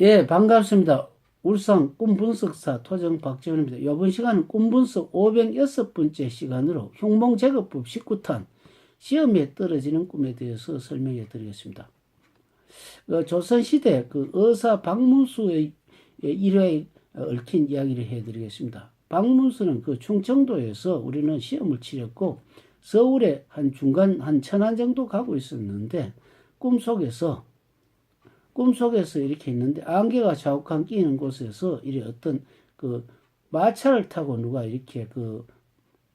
예, 반갑습니다. 울산 꿈분석사 토정 박지원입니다. 이번 시간은 꿈분석 506번째 시간으로 흉몽 제거법 19탄 시험에 떨어지는 꿈에 대해서 설명해 드리겠습니다. 어, 조선시대 그 의사 박문수의 일화에 얽힌 이야기를 해 드리겠습니다. 박문수는 그 충청도에서 우리는 시험을 치렀고 서울에 한 중간 한 천안 정도 가고 있었는데 꿈속에서 꿈속에서 이렇게 있는데 안개가 자욱한 끼는 곳에서 이래 어떤 그 마차를 타고 누가 이렇게 그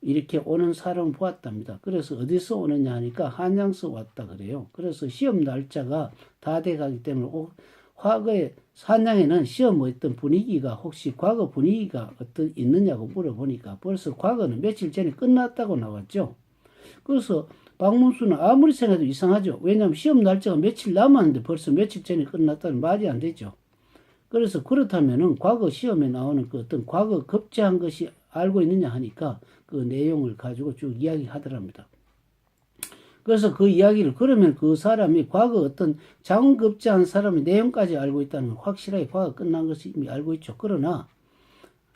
이렇게 오는 사람을 보았답니다. 그래서 어디서 오느냐 하니까 한양서 왔다 그래요. 그래서 시험 날짜가 다 돼가기 때문에 오- 과거에 한양에는 시험 어떤 분위기가 혹시 과거 분위기가 어떤 있느냐고 물어보니까 벌써 과거는 며칠 전에 끝났다고 나왔죠. 그래서 박문수는 아무리 생각해도 이상하죠. 왜냐하면 시험 날짜가 며칠 남았는데 벌써 며칠 전에 끝났다는 말이 안 되죠. 그래서 그렇다면은 과거 시험에 나오는 그 어떤 과거 급제한 것이 알고 있느냐 하니까 그 내용을 가지고 쭉 이야기하더랍니다. 그래서 그 이야기를 그러면 그 사람이 과거 어떤 장급제한 사람의 내용까지 알고 있다는 건 확실하게 과거 끝난 것을 이미 알고 있죠. 그러나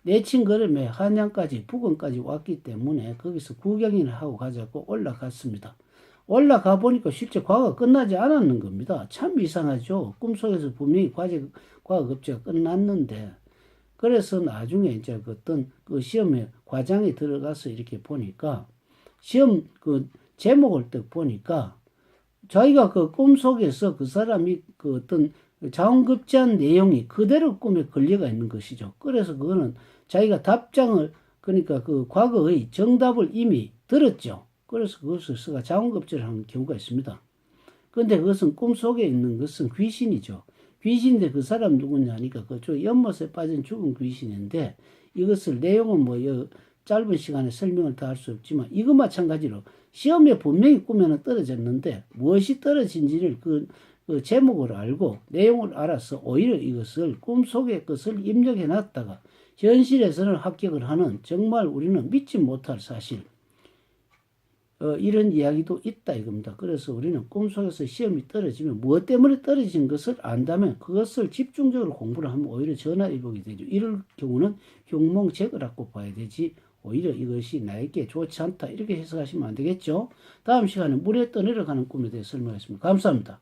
내친 걸음에 한양까지 부근까지 왔기 때문에 거기서 구경이나 하고 가자고 올라갔습니다. 올라가 보니까 실제 과거가 끝나지 않았는 겁니다. 참 이상하죠. 꿈속에서 분명히 과제, 급제가 끝났는데 그래서 나중에 이제 그 어떤 그 시험에 과장에 들어가서 이렇게 보니까 시험 그 제목을 딱 보니까 자기가 그 꿈속에서 그 사람이 그 어떤 자원급제한 내용이 그대로 꿈에 걸려가 있는 것이죠. 그래서 그거는 자기가 답장을 그러니까 그 과거의 정답을 이미 들었죠. 그래서 그것을 쓰가 자원급제를 하는 경우가 있습니다. 근데 그것은 꿈속에 있는 것은 귀신이죠. 귀신인데 그 사람 누구냐 하니까 그쪽 연못에 빠진 죽은 귀신인데 이것을 내용은 뭐 여- 짧은 시간에 설명을 다 할 수 없지만 이거 마찬가지로 시험에 분명히 꿈에는 떨어졌는데 무엇이 떨어진지를 그, 그 제목을 알고 내용을 알아서 오히려 이것을 꿈속의 것을 입력해 놨다가 현실에서는 합격을 하는 정말 우리는 믿지 못할 사실 어, 이런 이야기도 있다 이겁니다. 그래서 우리는 꿈속에서 시험이 떨어지면 무엇 때문에 떨어진 것을 안다면 그것을 집중적으로 공부를 하면 오히려 전화위복이 되죠. 이럴 경우는 흉몽제거라고 봐야 되지 오히려 이것이 나에게 좋지 않다 이렇게 해석하시면 안 되겠죠. 다음 시간에 물에 떠내려가는 꿈에 대해 설명하겠습니다. 감사합니다.